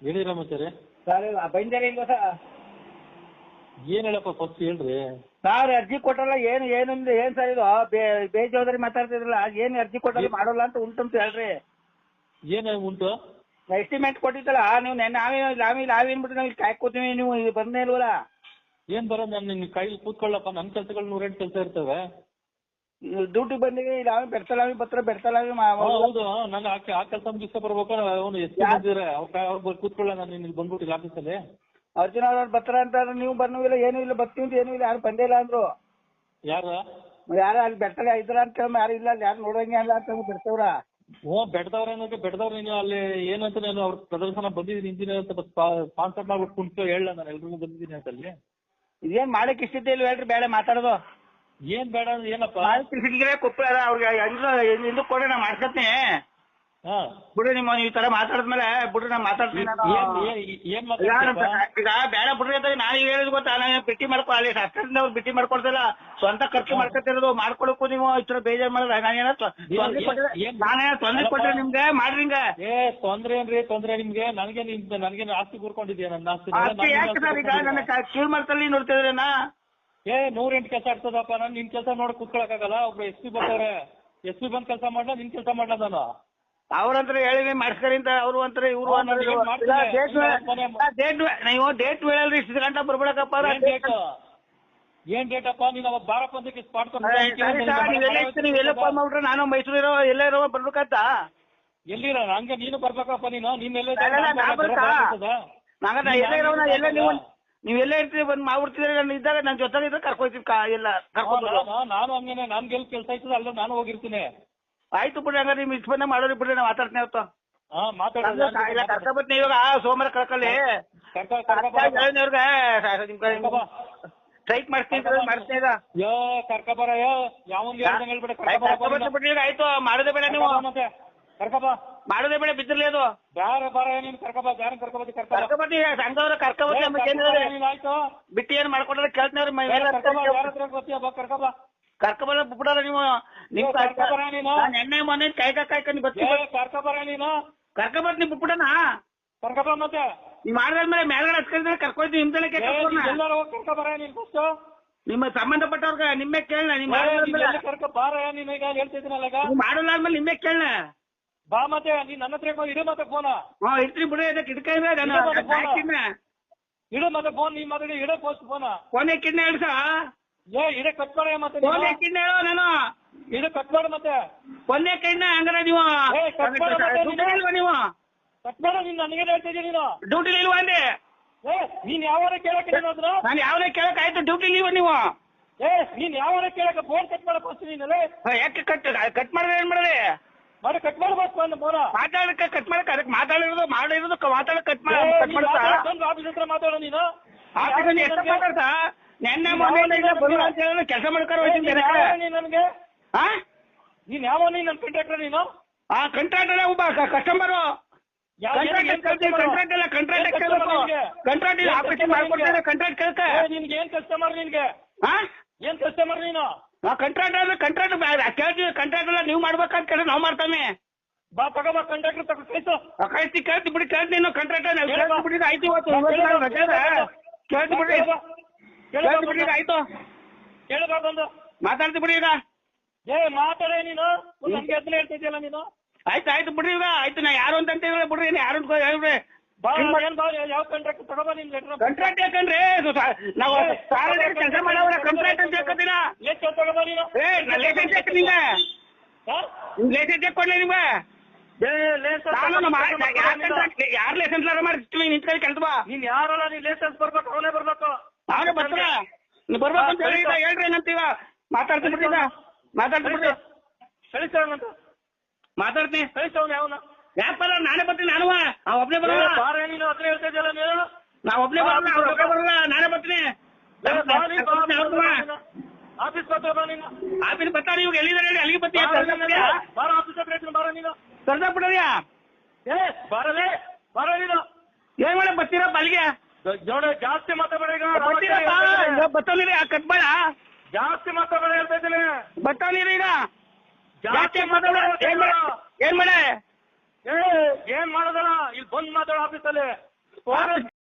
ಹೇಳಿ ರಾಮಾಚಾರ್ಯ ಸರ್ ಬಂದಿರ ಇಲ್ವಾ ಸರ್ ಏನ್ ಹೇಳಪ್ಪ ಫಸ್ಟ್ ಹೇಳ್ರಿ. ಸರ್ ಅರ್ಜಿ ಕೊಟ್ಟಲ್ಲ ಏನು ಏನು ಏನ್ ಸರ್ ಇದು? ಬೇ- ಬೇಜವಾಬ್ದಾರಿ ಮಾತಾಡ್ತಿದ್ರಲ್ಲ ಏನ್ ಅರ್ಜಿ ಕೊಟ್ಟಲ್ಲ ಮಾಡೋಲ್ಲ ಅಂತ ಉಂಟು ಅಂತ ಹೇಳ್ರಿ. ಏನ್ ಉಂಟು? ಎಸ್ಟಿಮೇಟ್ ಕೊಟ್ಟಿದ್ದಲ್ಲ ನೀವು ನೆನ್ನೆ ನಾವೇ ನಾವೇ ನಾವೇನ್ ಬಿಟ್ಟು ನಾವು ಕಾಯ್ಕೋತೀವಿ ನೀವು ಬಂದೇ ಇಲ್ವಲ್ಲ? ಏನ್ ಬರೋ ನಾನು ನಿನ್ ಕೈಲಿ ಕೂತ್ಕೊಳ್ಳಪ್ಪ ನನ್ ಕೆಲ್ಸಗಳು ನೂರೆಂಟು ಕೆಲಸ ಇರ್ತವೆ. ಡ್ಯೂಟಿಗೆ ಬಂದಿವಿ ನಾವೇ ಬೆಡ್ತಲಾವಿ ಬತ್ರ ಬೆಡ್ತಲಾವಿ ಹಾ, ಹೌದು. ನಾನು ಆ ಕೆಲಸ ಮುಗಿಸ್ಕೊ ಬರ್ಬೇಕು. ಅವನು ಎಷ್ಟು ಬಂದಿದ್ರೆ ಅವ್ರು ಕೂತ್ಕೊಳ್ಳ ನಾನು ಇಲ್ಲಿ ಬಂದ್ಬಿಟ್ಟಿಲ್ಲ ಆಫೀಸಲ್ಲಿ. ಅರ್ಜುನ ಅವ್ರು ಬರ್ತಾರ ಅಂತ ನೀವು ಬರ್ನೂ ಇಲ್ಲ ಏನೂ ಇಲ್ಲ ಬರ್ತೀವಿ ಅಂತ ಏನೂ ಇಲ್ಲ ಯಾರು ಬಂದೇ ಇಲ್ಲ ಅಂದ್ರು. ಯಾರ? ಯಾರು ಅಲ್ಲಿ ಬೆಡ್ತಲೆ ಇದ್ರ ಅಂತ ಕೇಳಿ ಯಾರು ಇಲ್ಲ ಅಲ್ಲಿ ಯಾರು ನೋಡಂಗೆ ಅಲ್ಲ ಅಂತ ಬೆಡ್ತವ್ರ ಓ ಬೆಡ್ದವ್ರ ಏನಂತ ಬೆಡ್ದವ್ರ ನೀನು ಅಲ್ಲಿ ಏನಂತ ನಾನು ಅವ್ರ ಪ್ರದರ್ಶನ ಬಂದಿದ್ದೀನಿ ಇಂಜಿನಿಯರ್ ಅಂತ ಸ್ಪಾನ್ಸರ್ ಮಾಡ್ಬಿಟ್ಟು ಕುಂತು ಹೇಳ ನಾನು ಎಲ್ರಿಗೂ ಬಂದಿದ್ದೀನಿ ಅಂತ ಅಲ್ಲಿ ಇದೇನ್ ಮಾಡಕ್ ಇಷ್ಟಿದ್ದೆ ಇಲ್ಲ ಹೇಳ್ರಿ ಬೇಡ ಮಾತಾಡೋದು. ಏನ್ ಬೇಡ ಅಂದ್ರೆ ಏನಪ್ಪ? ಇಷ್ಟಿದ್ರೆ ಕೊಪ್ಪಳ ಅವ್ರಿಗೆ ಹಿಂದೂ ಕೊಡಿ ನಾ ಮಾಡ್ಕೊತೀನಿ. ಹಾ. ಬಿಡ್ರಿ ನಿಮ್ಮ ನೀವು ಈ ತರ ಮಾತಾಡಿದ್ಮೇಲೆ ಬಿಡ್ರಿ ನಾ ಮಾತಾಡ್ತೀನಿ ನಾನು. ಏನ್ ಏನ್- ಏನ್ ಈಗ ಬೇಡ ಬಿಡ್ರಿ ಅಂತ ನಾನು ಈಗ ಹೇಳಿದ್ ಗೊತ್ತಾ? ನಾನು ಬಿಟ್ಟಿ ಮಾಡ್ಕೊ ಅಲ್ಲಿ ಅವ್ರು ಬಿಟ್ಟಿ ಮಾಡ್ಕೊಡ್ತಿಲ್ಲ ಸ್ವಂತ ಖರ್ಚು ಮಾಡ್ಕೊತಿರೋದು ಮಾಡ್ಕೊಳಕ್ಕೂ ನೀವು ಈ ತರ ಬೇಜಾರ್ ಮಾಡಿದ್ರೆ ನಾನೇನ ಸ್ವ- ತೊಂದ್ರೆ ಏನ್- ನಾನೇನೋ ತೊಂದ್ರೆ ಕೊಟ್ರೆ ನಿಮ್ಗೆ? ಮಾಡ್ರಿ ಹಿಂಗ. ಏ ತೊಂದ್ರೆ ಏನ್ರಿ? ತೊಂದ್ರೆ ನಿಮ್ಗೆ? ನನಗೆ ನನಗೆ ಆಸ್ತಿ ಕೂರ್ಕೊಂಡಿದ್ಯಾ ನನ್ನ ಆಸ್ತಿ ಯಾಕೆ ಸರ್? ಈಗ ನನ್ನ ಕೀಳ್ ಮಾಡ್ತಲ್ಲಿ ನೋಡ್ತಿದ್ರೇನಾ? ಏ ನೂರೆಂಟು ಕೆಲಸ ಆಗ್ತದಪ್ಪ ನಾನು ನಿನ್ ಕೆಲಸ ನೋಡಿ ಕೂತ್ಕೊಳಕ್ಕಾಗಲ್ಲ ಒಬ್ರು ಎಸ್ ಪಿ ಬರ್ತಾರೆ ಎಸ್ ಪಿ ಬಂದ್ ಕೆಲಸ ಮಾಡ್ಲಾ ನಿನ್ ಕೆಲಸ ಮಾಡ್ಲಾ ನಾನು? ಅವ್ರಂತ್ರ ಹೇಳಿವಿ ಮಾಡ್ಸ್ಕರಿ ಅಂತ ಅವರು ಅಂತಾರೆ ಇವ್ರು ನೀವು ಡೇಟ್ ಹೇಳಲ್ರಿ ಇಷ್ಟು ಗಂಟೆ ಏನ್ ಡೇಟ್ ಏನ್ ಡೇಟಪ್ಪ ನೀನ್ ಅವಾಗ ಬಾರ ಪಂದ್ಯಕ್ಕೆ ಸ್ಪಾಟ್ ಸರಿ ಸರ್ ನೀವೆಲ್ಲ ಇಷ್ಟು ನೀವೆಲ್ಲ ಫೋನ್ ಮಾಡ್ಬಿಟ್ರೆ ನಾನು ಮೈಸೂರು ಇರೋ ಎಲ್ಲೇ ಇರೋ ಬರ್ಬೇಕಂತ? ಎಲ್ಲಿರ? ಹಂಗೆ ನೀನು ಬರ್ಬೇಕಪ್ಪ ನೀನು. ನೀನ್? ನಾಗ ಎಲ್ಲೇ ಇರೋ ಎಲ್ಲ ನೀವು ನೀವು ಎಲ್ಲೇ ಇರ್ತೀವಿ ಬಂದು ಮಾಡ್ಬಿಡ್ತಿದ್ರೆ ನಾನು ಇದ್ದಾಗ ನನ್ನ ಜೊತೆ ಇದ್ರೆ ಕರ್ಕೊಯ್ತೀವಿ ಕಾ ಎಲ್ಲ ಕರ್ಕೊಂಡು ನಾನು ಹಂಗೇನೆ ನನ್ಗೆ ಎಲ್ಲಿ ಕೆಲಸ ಆಯ್ತದ ಅಲ್ಲ ನಾನು ಹೋಗಿರ್ತೀನಿ. ಆಯ್ತು ಬಿಡ್ರಿ ಹಂಗಾರೆ ನೀವು ಇಷ್ಟು ಬಂದ ಮಾಡೋರಿ ಬಿಡ್ರಿ ನಾವು ಮಾತಾಡ್ತೀನಿ ಅವತ್ತು. ಹಾ ಮಾತಾಡ ಇಲ್ಲ ಕರ್ಕೊಬತ್ತೀನಿ ಇವಾಗ ಸೋಮವಾರ ಕಳ್ಕೊಳ್ಳಿ ಕರ್ಕ ಕರ್ಕ ನಿಮ್ ಕಡೆ ಸ್ಟ್ರೈಕ್ ಮಾಡ್ತೀನಿ ಮಾಡ್ತೀನಿ ಯೋ ಕರ್ಕ ಬರ ಯೋ ಹೇಳ್ದಂಗ್ ಹೇಳ್ಬೇಡ ಕರ್ಕ ಬಿಡ್ರಿ ಆಯ್ತು ಮಾಡೋದೇ ಬೇಡ ನೀವು. ಕರ್ಕ ಮತ್ತೆ. ಕರ್ಕ ಬಾ ಮಾಡೋದೇ ಬೇಡ ಬಿದ್ದಿರ್ಲಿ ಅದು. ಬ್ಯಾರ ಬಾರ ನೀನ್ ಕರ್ಕ ಬಾ ಯಾರನ್ ಕರ್ಕ ಬತ್ತಿ ಕರ್ಕ ಬಾ. ಕರ್ಕೊಬತ್ತೀನಿ ಸಂಘದವ್ರ ಕರ್ಕೊಬತ್ತೀನಿ ಏ, ನಮಗೆ ಕರ್ಕ ಏನ್ ಬಾ ಹೇಳಿದ್ರೆ ನೀನ್ ಆಯ್ತು? ಬಿಟ್ಟು ಏನ್ ಮಾಡ್ಕೊಂಡ್ರೆ ಕೇಳ್ತೀನಿ ಮೈ ಯಾರ ಕರ್ಕೊಬಲ್ಲ ಬಿಡಲ್ಲ ನೀವು. ನಿಮ್ ಕರ್ಕೊಬರ ನೀನು. ಎಣ್ಣೆ ಮೊನ್ನೆ ಕಾಯ್ಕ ಕಾಯ್ಕೊಂಡು ಬರ್ತೀವಿ ಬರ್ತೀನಿ ಕರ್ಕ ಬರ ನೀನು? ಕರ್ಕೊಬರ್ತೀನಿ ಬಿಟ್ಬಿಡಣ. ಕರ್ಕ ಬಾ ಮತ್ತೆ? ನೀವ್ ಮಾಡಿದ್ಮೇಲೆ ಮೇಲ್ಗಡೆ ಹತ್ಕೊಂಡ್ರೆ ಕರ್ಕೊಯ್ತೀನಿ ನಿಮ್ ತಲೆ ಏ, ನೀನ್ ಫಸ್ಟ್ ನಿಮ್ಮ ಸಂಬಂಧಪಟ್ಟವ್ರಿಗೆ ನಿಮ್ಮೆ ಕೇಳಣ ನೀವ್ ಮಾಡಿದ್ಮೇಲೆ ಕರ್ಕ ಬಾರ ನೀನ್ ಈಗ ಹೇಳ್ತಿದ್ದೀನಲ್ಲ ಈಗ? ಮಾಡಲ್ಲ ಆದ್ಮೇಲೆ ನಿಮ್ಮೆ ಕೇಳಣ ಬಾ ಮತ್ತೆ ನೀನ್ ನನ್ನ ಹತ್ರ ಇಡು ಮತ್ತೆ ಫೋನ್ ಹಾ ಇರ್ತೀನಿ ಬಿಡ್ರಿ ಅದಕ್ಕೆ ಫೋನು. ಇಡು ಮತ್ತೆ ಫೋನ್ ನೀನ್ ಮಾತಾಡಿ ಇಡೋ ಫಸ್ಟ್ ಫೋನ ಫೋನ್ ಕೊನೆ ಹೇಳಿ ಸಾ ಏ ಇಡೇ ಕಟ್ ಮಾಡ ಮತ್ತೆ ಫೋನ್ ನೀನು. ಹಾಕಿದ್ನ ಹೇಳೋ ನಾನು. ಇಡು ಕಟ್ ಮಾಡು ಮತ್ತೆ. ಫೋನ್ ಹಾಕಿದ್ನ ಹಂಗಾರ ನೀವು. ಕಟ್ ಮಾಡೋ ಮತ್ತೆ ನೀವು? ಕಟ್ ಮಾಡ ನೀನ್ ನನಗೆ ಹೇಳ್ತಿದ್ದೀನಿ ನೀನು. ಡ್ಯೂಟಿ ಇಲ್ವಾ ಅಂದೆ? ಏ ನೀನ್ ಯಾವಾಗ ಕೇಳಕ್ಕೆ ನೀನು ಯಾವನೇ ಕೇಳಕ್ ಆಯ್ತು ಡ್ಯೂಟಿ ಇಲ್ವಾ ನೀವು? ಏ ನೀನ್ ಯಾವಾಗ ಕೇಳಕ್ಕೆ ಫೋನ್ ಕಟ್ ಮಾಡ ಹೋಗ್ತೀನಿ ನೀನಲ್ಲೇ ಯಾಕೆ ಕಟ್ ಕಟ್ ಮಾಡಿದ್ರೆ ಏನ್ ಮಾಡಿದೆ? ಮಾಡಿ ಕಟ್ ಮಾಡ್ಬೇಕು ಒಂದು ಫೋನ ಮಾತಾಡಕ್ಕೆ ಕಟ್ ಮಾಡಕ್ ಅದಕ್ಕೆ ಮಾತಾಡಿರೋದು ಮಾಡಿರೋದು ಮಾತಾಡಕ್ ಕಟ್ ಮಾಡ ಕಟ್ ಮಾಡ್ತಾ ಆಫೀಸ್ ಹತ್ರ ಮಾತಾಡೋ ನೀನು? ಆಫೀಸಲ್ಲಿ ಎಷ್ಟು ಮಾತಾಡ್ತಾ? ನೆನ್ನೆ ಮೊನ್ನೆ ಬರುವ ಅಂತ ಹೇಳೋ ಕೆಲಸ ಮಾಡ್ಕೊಂಡು ಹೋಗ್ತೀನಿ ನೀನ್ ನನಗೆ? ಹಾ ನೀನ್ ಯಾವ ನೀನ್ ನನ್ನ ಕಾಂಟ್ರಾಕ್ಟರ್ ನೀನು? ಆ ಕಾಂಟ್ರಾಕ್ಟ್ ಅಲ್ಲ ಒಬ್ಬ ಕಸ್ಟಮರ್ ಕಾಂಟ್ರಾಕ್ಟ್ customer? ಕಾಂಟ್ರಾಕ್ಟ್ ಕೇಳಬೇಕು. ನಿನ್ಗೆ? ಕಾಂಟ್ರಾಕ್ಟ್ ಇಲ್ಲ ಆಫೀಸ್ customer ಮಾಡ್ಕೊಡ್ತಾರೆ? ಕಾಂಟ್ರಾಕ್ಟ್ ಕೇಳ್ಕ. ನಿನ್ಗೆ ಏನ್ ಕಸ್ಟಮರ್ ನಿನ್ಗೆ? ಹಾ ಏನ್ ಕಸ್ಟಮರ್ ನೀನು? ಆ ಕಾಂಟ್ರಾಕ್ಟ್ ಅಂದ್ರೆ ಕಂಟ್ರಾಕ್ಟರ್ ಕೇಳ್ತೀವಿ ಕಾಂಟ್ರಾಕ್ಟ್ ಎಲ್ಲ ನೀವು ಮಾಡ್ಬೇಕಂತ ಕೇಳಿ ನಾವು ಮಾಡ್ತಾನೆ ಬಾ ತಗೋ ಬಾ ಕಂಟ್ರಾಕ್ಟರ್ ತಗೋ ಕೈತು ಕಳ್ಸಿ ಕೇಳ್ತಿ ಬಿಡಿ ಕೇಳ್ತೀನಿ ನಾವು ಕಾಂಟ್ರಾಕ್ಟ್ ನಾವು ಕೇಳು ಬಾ. ಕೇಳ್ತಿ ಬಿಡಿ ಆಯ್ತು ಇವತ್ತು ಬಾ, ಇವತ್ತು. ಕೇಳು ನಾವು ಬಾ, ರಜೆ ಬಾ. ಕೇಳ್ತಿ ಬಿಡಿ ಕೇಳು ಬಾ. ಕೇಳು ಬಾ ಕೇಳ್ತಿ ಬಿಡಿ ಬಂದು. ಆಯ್ತು. ಬಾ ಬಂದು. ಮಾತಾಡ್ತಿ ಬಿಡಿ ಈಗ. ಏ ಮಾತಾಡೇ ನೀನು. ಒಂದ್ ನನ್ಗೆ ಹೇಳ್ತಿದ್ಯಲ್ಲ ನೀನು? ಆಯ್ತು ಆಯ್ತು ಬಿಡ್ರಿ ಈಗ. ಆಯ್ತು ನಾ ಯಾರು ಅಂತ ಹೇಳಿ ಬಿಡ್ರಿ ನೀ ಯಾರು ಅಂತ ಹೇಳ್ರಿ ಬಾ ಏನ್ ಬಾ ಯಾವ ಕಾಂಟ್ರಾಕ್ಟ್ ತಗೋಬಾ ನಿನ್ ಲೆಟರ್ ಕಂಟ್ರಾಕ್ಟ್ ಯಾಕಂದ್ರೆ ಇದು ಸಾ- ನಾವು ಸಾರ್ವಜನಿಕ ಕೆಲಸ ಮಾಡವ್ರ ಕಾಂಟ್ರಾಕ್ಟ್ ಅಂತ ಹೇಳ್ಕೊತೀನ ಲೆಕ್ಕ ತಗೋಬಾ ನೀನು ಏ ಲೈಸೆನ್ಸ್ ಯಾಕೆ ನಿಂಗೆ? ನಿಮ್ ಲೈಸೆನ್ಸ್ ಯಾಕೆ ಕೊಡ್ಲಿ ನಿಮ್ಗೆ ಯಾರ್ ಲೈಸೆನ್ಸ್ ಎಲ್ಲ ಮಾಡ್ತೀವಿ ನಿಂತ್ಕೊಳ್ಳಿ ಕೆಲಸ ಬಾ. ನೀನ್ ಯಾರಲ್ಲ ನೀನ್ ಲೈಸೆನ್ಸ್ ಬರ್ಬೇಕು ಅವನೇ ಬರ್ಬೇಕು. ಅವನೇ ಬರ್ತಾರ? ನೀ ಬರ್ಬೇಕು ಅಂತ ಹೇಳಿ ಹೇಳ್ರಿ ಏನಂತೀವ ಮಾತಾಡ್ತೀನಿ ಮಾತಾಡ್ತೀನಿ ಕಳಿಸೋಣಂತ ಮಾತಾಡ್ತೀನಿ. ಕಳಿಸೋನ್ ಯಾವನ? ವ್ಯಾಪಾರ ನಾನೇ ಬರ್ತೀನಿ ನಾನು ಅವ್ ಒಬ್ನೇ ಬರಲ್ಲ. ಬಾರ ನೀನು ಹತ್ರ ಹೇಳ್ತಾ ಇದೆಯಲ್ಲ ನೀನು ನಾ ಒಬ್ನೇ ಬರಲ್ಲ ಅವ್ರ ಬರಲ್ಲ ನಾನೇ ಬರ್ತೀನಿ ಆಫೀಸ್ ಬರ್ತಾ ಬಾ ನೀನು. ಆಫೀಸ್ ಬರ್ತಾರೆ ಇವಾಗ ಎಲ್ಲಿದ್ದಾರೆ ಹೇಳಿ ಅಲ್ಲಿಗೆ ಬರ್ತೀಯ ಬಾರ ಆಫೀಸ್ ಹತ್ರ ಹೇಳ್ತೀನಿ ಬಾರ ನೀನು. ಸರ್ದಾ ಬಿಡೋದ್ಯಾ ಏ ಬಾರಲೇ ಬಾರ ನೀನು. ಏನ್ ಮಾಡ ಬರ್ತೀರಪ್ಪ ಅಲ್ಲಿಗೆ? ಜೋಡ ಜಾಸ್ತಿ ಮಾತಾಡಬೇಡ ಈಗ ಬತ್ತವನಿರಿ ಕಟ್ ಬೇಡ. ಜಾಸ್ತಿ ಮಾತಾಡಬೇಡ ಹೇಳ್ತಾ ಇದ್ದೀನಿ. ಬತ್ತವನಿರಿ ಈಗ. ಜಾಸ್ತಿ ಮಾತಾಡಬೇಡ ಏನ್ ಮಾಡ? ಏನ್ ಮಾಡ? ಏ ಏನ್ ಮಾಡೋದಲ್ಲ? ಇಲ್ಲಿ ಬಂದ್ ಮಾತಾಡೋ ಆಫೀಸಲ್ಲಿ.